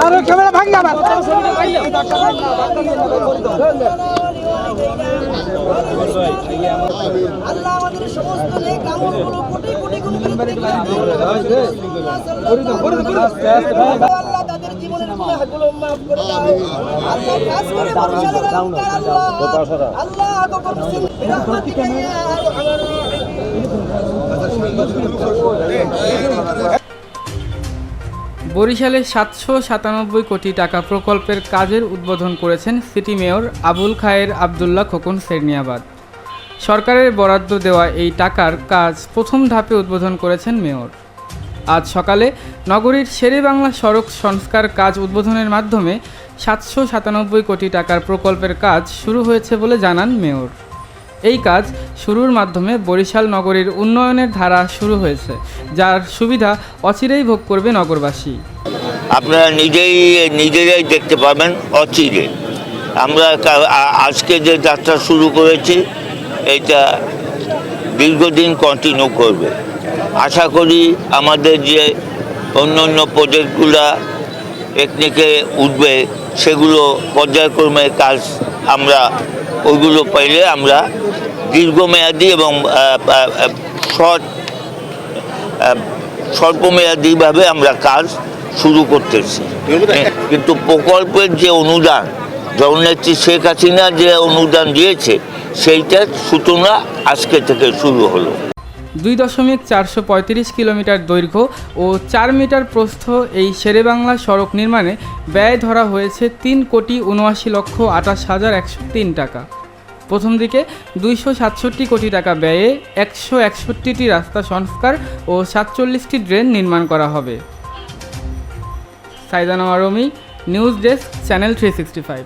আরে ক্যামেরা ভাঙ যাবে আল্লাহ ইয়া বরিশালে সাতশো সাতানব্বই কোটি টাকা প্রকল্পের কাজের উদ্বোধন করেছেন সিটি মেয়র আবুল খায়ের আবদুল্লাহ খোকন সেরনিয়াবাদ সরকারের বরাদ্দ দেওয়া এই টাকার কাজ প্রথম ধাপে উদ্বোধন করেছেন মেয়র। আজ সকালে নগরীর শেরেবাংলা সড়ক সংস্কার কাজ উদ্বোধনের মাধ্যমে সাতশো সাতানব্বই কোটি টাকার প্রকল্পের কাজ শুরু হয়েছে বলে জানান মেয়র। এই কাজ শুরুর মাধ্যমে বরিশাল নগরীর উন্নয়নের ধারা শুরু হয়েছে, যার সুবিধা অচিরেই ভোগ করবে নগরবাসী। আপনারা নিজেই, নিজেরাই দেখতে পাবেন অচিরে। আমরা আজকে যে যাত্রা শুরু করেছি, এটা দীর্ঘদিন কন্টিনিউ করবে। আশা করি আমাদের যে অন্য অন্য প্রজেক্টগুলো টেকনিকে উঠবে, সেগুলো পর্যায়ক্রমে কাজ আমরা ওইগুলো পাইলে আমরা দীর্ঘমেয়াদী এবং শর্ট স্বল্পমেয়াদীভাবে আমরা কাজ শুরু করতেছি। কিন্তু প্রকল্পের যে অনুদান জগন্নাথী শেখ হাসিনা যে অনুদান দিয়েছে সেইটার সূচনা আজকে থেকে শুরু হলো। দুই দশমিক চারশো পঁয়ত্রিশ কিলোমিটার দৈর্ঘ্য ও চার মিটার প্রস্থ এই শেরেবাংলা সড়ক নির্মাণে ব্যয় ধরা হয়েছে তিন কোটি উনআশি লক্ষ আঠাশ হাজার একশো তিন টাকা। প্রথম দিকে দুইশো সাতষট্টি কোটি টাকা ব্যয়ে একশো একষট্টিটি রাস্তা সংস্কার ও সাতচল্লিশটি ড্রেন নির্মাণ করা হবে। Saidana Armi news desk, channel three sixty five.